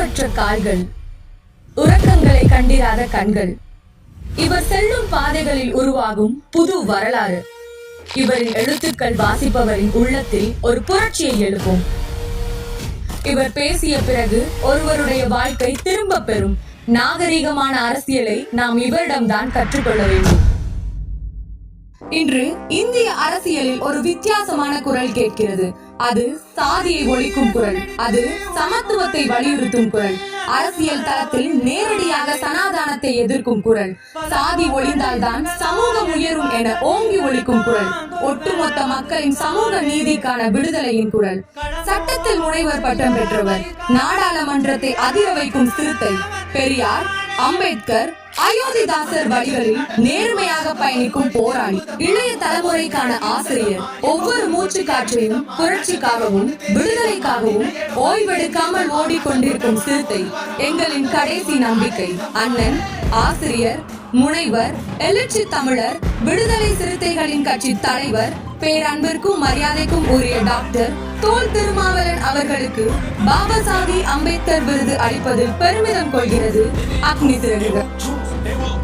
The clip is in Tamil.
ஓய்வற்ற கால்கள் உறக்கங்களை கண்டிராத கண்கள். இவர் செல்லும் பாதைகளில் உருவாகும் புது வரலாறு. இவரின் எழுத்துக்கள் வாசிப்பவரின் உள்ளத்தில் ஒரு புரட்சியை எழுப்பும். இவர் பேசிய பிறகு ஒருவருடைய வாழ்க்கை திரும்ப பெறும். நாகரிகமான அரசியலை நாம் இவரிடம்தான் கற்றுக்கொள்ள வேண்டும். இன்று இந்திய அரசியலில் ஒரு வித்தியாசமான குரல் கேட்கிறது. அது சாதியை ஒழிக்கும் குரல். அது சமத்துவத்தை வலியுறுத்தும் குரல். அரசியல் தளத்தில் நேரடியாக சனாதானத்தை எதிர்க்கும் குரல். சாதி ஒழிந்தால்தான் சமூகம் உயரும் என ஓங்கி ஒழிக்கும் குரல். ஒட்டுமொத்த மக்களின் சமூக நீதிக்கான விடுதலையின் குரல். சட்டத்தில் முனைவர் பட்டம் பெற்றவர். நாடாளுமன்றத்தை அதிர வைக்கும் சிறுத்தை. பெரியார் அம்பேத்கர் அயோத்திதாசர் வழிகளில் நேர்மையாக பயணிக்கும் போராளி இளைய தலைமுறைக்கான ஆசிரியர். ஒவ்வொரு மூச்சு காற்றையும் புரட்சிக்காகவும் விடுதலைக்காகவும் ஓய்வெடுக்காமல் ஓடிக்கொண்டிருக்கும் சிறுத்தை எங்களின் கடைசி நம்பிக்கை. அண்ணன் ஆசிரியர் முனைவர் எழுச்சி தமிழர் விடுதலை சிறுத்தைகளின் கட்சி தலைவர் பேரன்பிற்கும் மரியாதைக்கும் உரிய டாக்டர் தோல் திருமாவளன் அவர்களுக்கு பாபா சாஹி அம்பேத்கர் விருது அளிப்பதில் பெருமிதம் கொள்கிறது. Agni Siragugal They will.